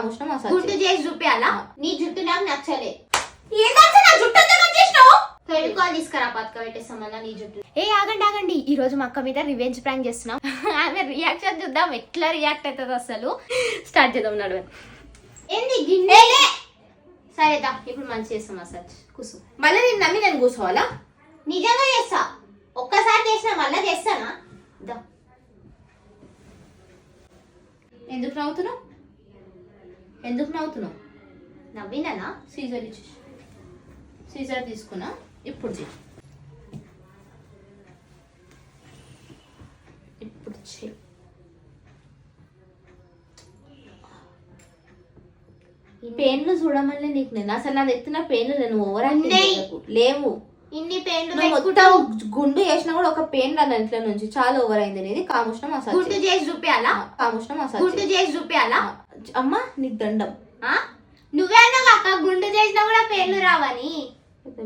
కాముష్ణ massage గుర్తు. చేసి చూపించాలా నీ జుట్టు నాకు నచ్చలే. ఏ ఆగండి ఆగండి. ఈ రోజు మా అక్క మీద రివెంజ్ ప్రాంక్ చేస్తున్నాం. ఆమె రియాక్షన్ చూద్దాం. ఎట్లా రియాక్ట్ అవుతుంది అసలు. స్టార్ట్ చేద్దాం నడవ. ఏంది గిన్నె? సరేదా ఇప్పుడు మంచి చేస్తాం మసాజ్ కూసు మళ్ళీ నేను నమ్మి నేను కూర్చోవాలా? నిజంగా చేస్తా. ఒక్కసారి చేసినా మళ్ళీ చేస్తానా? దా. ఎందుకు నవ్వుతున్నావు? ఎందుకు నవ్వుతున్నావు? నవ్వినానా సీజర్ ఇచ్చి సీజర్ తీసుకున్నా ఇప్పుడు చెయ్యి ఇప్పుడు చెయ్యి పెయిన్లు చూడమని నీకు నేను అసలు నా ఎత్తున పెయిన్లు నేను ఓవర్. లేవు. ఇన్ని పెట్టుకుంటావు మొత్తం గుండు చేసినా కూడా ఒక పెయిన్ రాదు ఇంట్లో నుంచి చాలా ఓవర్ అయింది నీది కాముష్ణ మసాజ్ గుర్తు చేయి. చేసి చూపించాలా కాముష్ణ మసాజ్ గుర్తు చేయి. చేసి చూపించాలా అమ్మా నీకు దండం? నువ్వే అన్నావు అక్క గుండు చేసినా కూడా పేర్లు రావని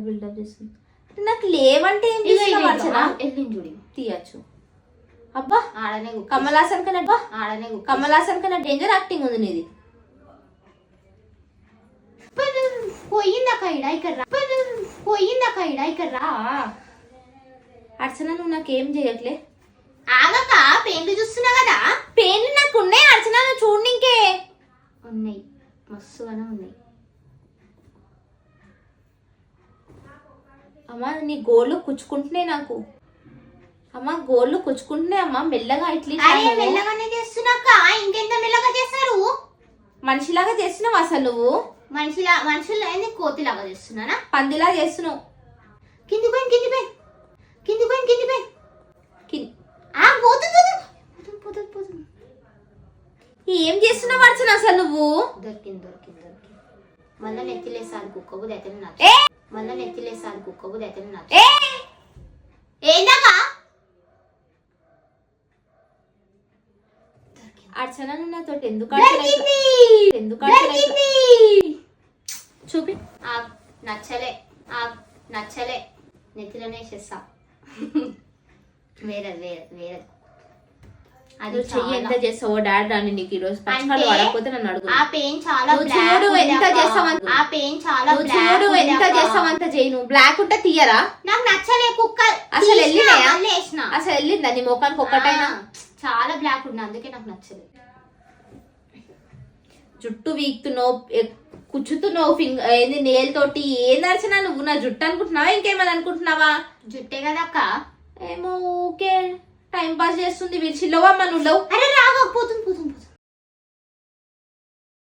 బిల్డప్ చేస్తుంది నాకు లేవంటే ఏం. వెళ్ళింది చూడు తీయచ్చు అబ్బా ఆడనే. కమలాసన్ కన్నా అబ్బా ఆడనే. కమలాసన్ కన్నా డేంజర్ యాక్టింగ్ ఉంది నీది పోయిందా కైడా ఇక్కడ రా పోయిందా కైడా ఇక్కడ రా. అర్చన నువ్వు నాకేం చేయట్లే? ఆగక పెయింట్లు చూస్తున్నా కదా. పెయిన్ నాకు ఉన్నాయి అర్చన నువ్వు చూడనికే ఉన్నాయి మస్తుగానే ఉన్నాయి. అమ్మా నీ గోళ్ళు కుచ్చుకుంటున్నాయి నాకు. అమ్మా గోళ్ళు కుచ్చుకుంటున్నాయి అమ్మా మెల్లగా ఇట్లా అరే. మెల్లగానే చేస్తున్నాక ఇంకెంత మెల్లగా చేస్తారు? మనిషిలాగా చేస్తున్నావు అసలు. నువ్వు మనుషుల మనుషులు ఏంది? కోతిలాగా చేస్తున్నానా? పందిలా చేస్తున్నావు. కింది పోయి కింది పోయి. కింది పోయి కింది పోయి. కి- ఆ పోతుంది పోతుంది పోతుంది పోతుంది ఏం చేస్తున్నావు అర్చన అసలు నువ్వు? దొరికింది దొరికింది దొరికింది. మళ్ళీ నెత్తిలేసారి కుక్కబుది అయితే ఏ! మళ్ళీ నెత్తిలేసారి కుక్కబుది అయితే ఏందమ్మా? అర్చన నువ్వు నాతో ఎందుకు ఎందుకు ఇట్లా? దొరికింది చూపి ఆ నచ్చలే. ఆ నచ్చలే. నెత్తిలోనే చేస్తా. వేరే వేరే వేరే. అది చెయ్యి ఎంత చేస్తావో డాడ్ రాని నీకు ఈ రోజు పచ్చకాలు అంటే వాడకపోతే నన్ను అడుగు. ఆ పెయిన్ చాలా చూడు ఎంత అక్క. చేస్తావని. ఆ పెయిన్ చాలా చూడు ఎంత. చేస్తావంత చేయి నువ్వు. బ్లాక్ ఉంటే తీయరా? నాకు నచ్చలే కుక్క. అసలు వెళ్ళినాయా? అసలు వెళ్ళిందా నీ ముఖానికి ఒక్కటైనా? చాలా బ్లాక్ ఉంది అందుకే నాకు నచ్చలేదు. జుట్టు వీక్తున్నావు కుచ్చుతున్నావు ఫింగర్ ఏంది నేల్ తోటి ఏం నడిచినా నువ్వు నా జుట్టు అనుకుంటున్నావా? ఇంకేమని అనుకుంటున్నావా? జుట్టే కదా అక్క ఏమో ఊకే. టైం పాస్ చేస్తుంది విరిచిలోవా మన నువ్వు అరే రాగా పోతుంది పోతుంది.